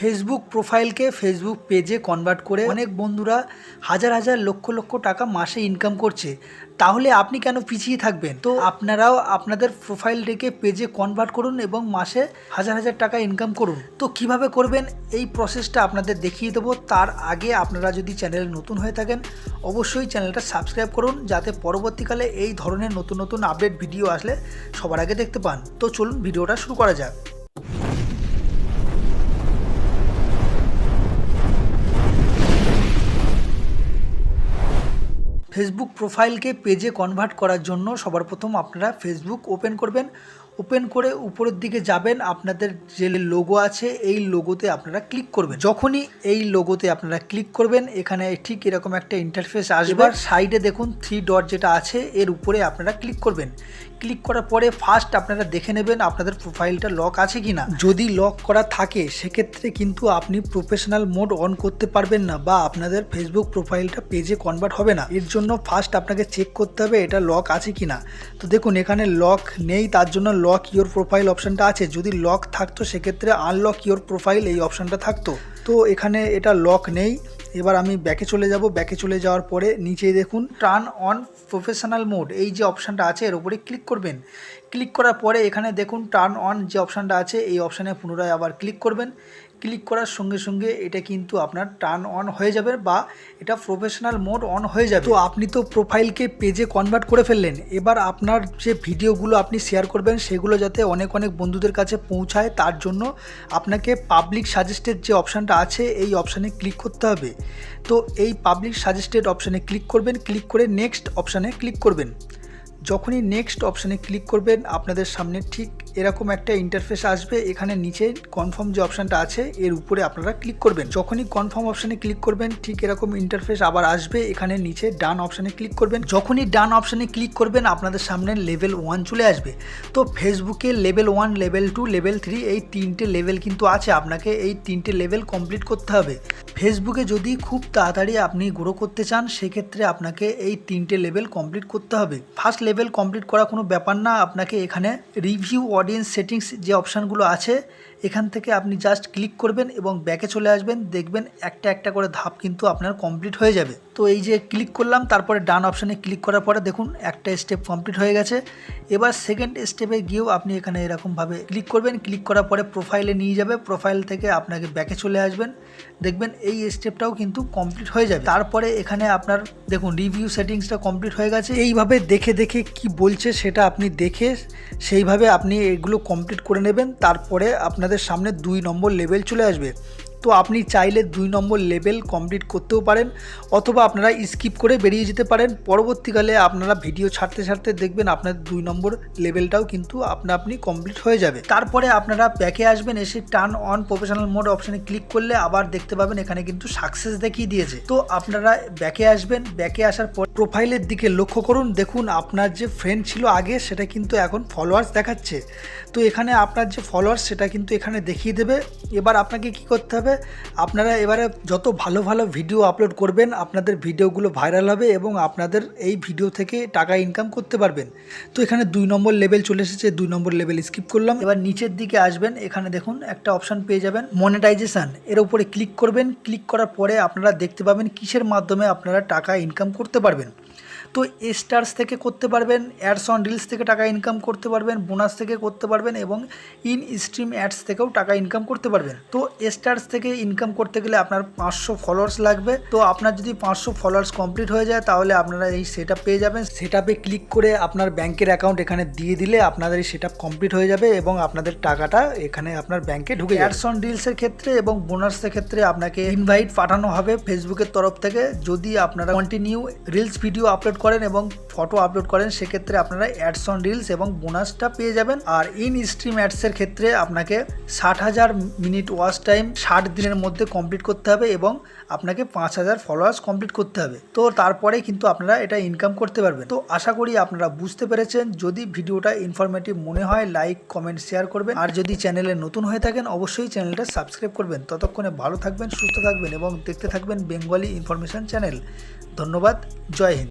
Facebook প্রোফাইলকে Facebook পেজে convert করে অনেক বন্ধুরা হাজার হাজার লক্ষ লক্ষ টাকা মাসে ইনকাম করছে। তাহলে আপনি কেন পিছিয়ে থাকবেন? তো আপনারাও আপনাদের প্রোফাইলটাকে পেজে কনভার্ট করুন এবং মাসে হাজার হাজার টাকা ইনকাম করুন। তো কীভাবে করবেন? এই প্রসেসটা আপনাদের দেখিয়ে দেবো। তার আগে আপনারা যদি চ্যানেলে নতুন হয়ে থাকেন, অবশ্যই চ্যানেলটা সাবস্ক্রাইব করুন যাতে পরবর্তীকালে এই ধরনের নতুন নতুন আপডেট ভিডিও আসলে সবার আগে দেখতে পান। তো চলুন ভিডিওটা শুরু করা যাক। ফেসবুক প্রোফাইলকে পেজে কনভার্ট করার জন্য সবার প্রথম আপনারা ফেসবুক ওপেন করবেন। ওপেন করে উপরের দিকে যাবেন আপনাদের যে লোগো আছে এই লোগোতে আপনারা ক্লিক করবেন। যখনই এই লোগোতে আপনারা ক্লিক করবেন এখানে ঠিক এরকম একটা ইন্টারফেস আসবে। আর সাইডে দেখুন থ্রি ডট যেটা আছে এর উপরে আপনারা ক্লিক করবেন। ক্লিক করার পরে ফার্স্ট আপনারা দেখে নেবেন আপনাদের প্রোফাইলটা লক আছে কি না যদি লক করা থাকে, সেক্ষেত্রে কিন্তু আপনি প্রফেশনাল মোড অন করতে পারবেন না বা আপনাদের ফেসবুক প্রোফাইলটা পেজে কনভার্ট হবে না। এর জন্য ফার্স্ট আপনাকে চেক করতে হবে এটা লক আছে কি না তো দেখুন, এখানে লক নেই, তার জন্য লক ইওর প্রোফাইল অপশানটা আছে। যদি লক থাকতো, সেক্ষেত্রে আনলক ইওর প্রোফাইল এই অপশানটা থাকতো। তো এখানে এটা লক নেই। এবার আমি ব্যাকে চলে যাব। ব্যাকে চলে যাওয়ার পরে নিচে দেখুন টার্ন অন প্রফেশনাল মোড এই যে অপশানটা আছে, এর উপরে ক্লিক করবেন। ক্লিক করার পরে এখানে দেখুন টার্ন অন যে অপশানটা আছে, এই অপশানে পুনরায় আবার ক্লিক করবেন। ক্লিক করার সঙ্গে সঙ্গে এটা কিন্তু আপনার টার্ন অন হয়ে যাবে বা এটা প্রফেশনাল মোড অন হয়ে যাবে। তো আপনি তো প্রোফাইলকে পেজে কনভার্ট করে ফেললেন। এবার আপনার যে ভিডিওগুলো আপনি শেয়ার করবেন, সেগুলো যাতে অনেক অনেক বন্ধুদের কাছে পৌঁছায়, তার জন্য আপনাকে পাবলিক সাজেস্টেড যে অপশানটা আছে, এই অপশানে ক্লিক করতে হবে। তো এই পাবলিক সাজেস্টেড অপশানে ক্লিক করবেন ক্লিক করে নেক্সট অপশানে ক্লিক করবেন। যখনই নেক্সট অপশানে ক্লিক করবেন, আপনাদের সামনে ঠিক এরকম একটা ইন্টারফেস আসবে, এখানে নিচে কনফার্ম যে অপশানটা আছে, এর উপরে আপনারা ক্লিক করবেন। যখনই কনফার্ম অপশানে ক্লিক করবেন, ঠিক এরকম ইন্টারফেস আবার আসবে, এখানে নিচে ডান অপশানে ক্লিক করবেন। যখনই ডান অপশানে ক্লিক করবেন, আপনাদের সামনে লেভেল ওয়ান চলে আসবে। তো ফেসবুকে level one level two level three এই তিনটে লেভেল কিন্তু আছে, আপনাকে এই তিনটে লেভেল কমপ্লিট করতে হবে। ফেসবুকে যদি খুব তাড়াতাড়ি আপনি গ্রো করতে চান, সেক্ষেত্রে আপনাকে এই তিনটে লেভেল কমপ্লিট করতে হবে। ফার্স্ট লেভেল কমপ্লিট করা কোনো ব্যাপার না, আপনাকে এখানে রিভিউ অডিয়েন্স সেটিংস যে অপশানগুলো আছে, এখান থেকে আপনি জাস্ট ক্লিক করবেন এবং ব্যাকে চলে আসবেন, দেখবেন একটা একটা করে ধাপ কিন্তু আপনার কমপ্লিট হয়ে যাবে। তো এই যে ক্লিক করলাম, তারপরে ডান অপশানে ক্লিক করার পরে দেখুন, একটা স্টেপ কমপ্লিট হয়ে গেছে। এবার সেকেন্ড স্টেপে গিয়েও আপনি এখানে এরকমভাবে ক্লিক করবেন। ক্লিক করার পরে প্রোফাইলে নিয়ে যাবে। প্রোফাইল থেকে আপনাকে ব্যাকে চলে আসবেন। দেখবেন এই স্টেপটাও কিন্তু কমপ্লিট হয়ে যাবে। তারপরে এখানে আপনার, দেখুন রিভিউ সেটিংসটা কমপ্লিট হয়ে গেছে। এইভাবে দেখে দেখে কি বলছে সেটা আপনি দেখে সেইভাবে আপনি এগুলো কমপ্লিট করে নেবেন। তারপরে আপনাদের সামনে দুই নম্বর লেভেল চলে আসবে। তো আপনি চাইলে দুই নম্বর লেভেল কমপ্লিট করতেও পারেন অথবা আপনারা স্কিপ করে বেরিয়ে যেতে পারেন। পরবর্তীকালে আপনারা ভিডিও ছাড়তে ছাড়তে দেখবেন আপনার দুই নম্বর লেভেলটাও কিন্তু আপনা আপনি কমপ্লিট হয়ে যাবে। তারপরে আপনারা ব্যাকে আসবেন, এসে টার্ন অন প্রফেশনাল মোড অপশানে ক্লিক করলে আবার দেখতে পাবেন এখানে কিন্তু সাকসেস দেখিয়ে দিয়েছে। তো আপনারা ব্যাকে আসবেন, ব্যাকে আসার পর প্রোফাইলের দিকে লক্ষ্য করুন। দেখুন, আপনার যে ফ্রেন্ড ছিল আগে, সেটা কিন্তু এখন ফলোয়ার্স দেখাচ্ছে। তো এখানে আপনার যে ফলোয়ার্স সেটা কিন্তু এখানে দেখিয়ে দেবে। এবার আপনাকে কি করতে হবে? আপনারা এবারে যত ভালো ভালো ভিডিও আপলোড করবেন, আপনাদের ভিডিওগুলো ভাইরাল হবে এবং আপনাদের এই ভিডিও থেকে টাকা ইনকাম করতে পারবেন। তো এখানে দুই নম্বর লেভেল চলে এসেছে, দুই নম্বর লেভেল স্কিপ করলাম। এবার নিচের দিকে আসবেন, এখানে দেখুন একটা অপশান পেয়ে যাবেন মনিটাইজেশান এর উপরে ক্লিক করবেন। ক্লিক করার পরে আপনারা দেখতে পাবেন কিসের মাধ্যমে আপনারা টাকা ইনকাম করতে পারবেন তো স্টার্স থেকে করতে পারবেন, অ্যাডস অন রিলস থেকে টাকা ইনকাম করতে পারবেন, বোনাস থেকে করতে পারবেন এবং ইন স্ট্রিম অ্যাডস থেকেও টাকা ইনকাম করতে পারবেন। তো স্টার্স থেকে ইনকাম করতে গেলে আপনার পাঁচশো ফলোয়ার্স লাগবে। তো আপনার যদি পাঁচশো ফলোয়ার্স কমপ্লিট হয়ে যায়, তাহলে আপনারা এই সেট পেয়ে যাবেন। সেট ক্লিক করে আপনার ব্যাংকের অ্যাকাউন্ট এখানে দিয়ে দিলে আপনাদের এই সেট কমপ্লিট হয়ে যাবে এবং আপনাদের টাকাটা এখানে আপনার ব্যাংকে ঢুকে অ্যাডস অন রিলসের ক্ষেত্রে এবং বোনাসের ক্ষেত্রে আপনাকে ইনভাইট পাঠানো হবে ফেসবুকের তরফ থেকে। যদি আপনারা কন্টিনিউ রিলস ভিডিও আপলোড করেন এবং ফটো আপলোড করেন, সেক্ষেত্রে আপনারা অ্যাডস অন রিলস এবং বোনাসটা পেয়ে যাবেন। আর ইন স্ট্রিম অ্যাডসের ক্ষেত্রে আপনাকে ষাট হাজার মিনিট ওয়াচ টাইম ষাট দিনের মধ্যে কমপ্লিট করতে হবে এবং আপনাকে পাঁচ হাজার ফলোয়ার্স কমপ্লিট করতে হবে। তো তারপরে কিন্তু আপনারা এটা ইনকাম করতে পারবেন। তো আশা করি আপনারা বুঝতে পেরেছেন। যদি ভিডিওটা ইনফরমেটিভ মনে হয় লাইক কমেন্ট শেয়ার করবেন। আর যদি চ্যানেলে নতুন হয়ে থাকেন, অবশ্যই চ্যানেলটা সাবস্ক্রাইব করবেন। ততক্ষণে ভালো থাকবেন, সুস্থ থাকবেন এবং দেখতে থাকবেন বেঙ্গলি ইনফরমেশন চ্যানেল ধন্যবাদ। জয় হিন্দ।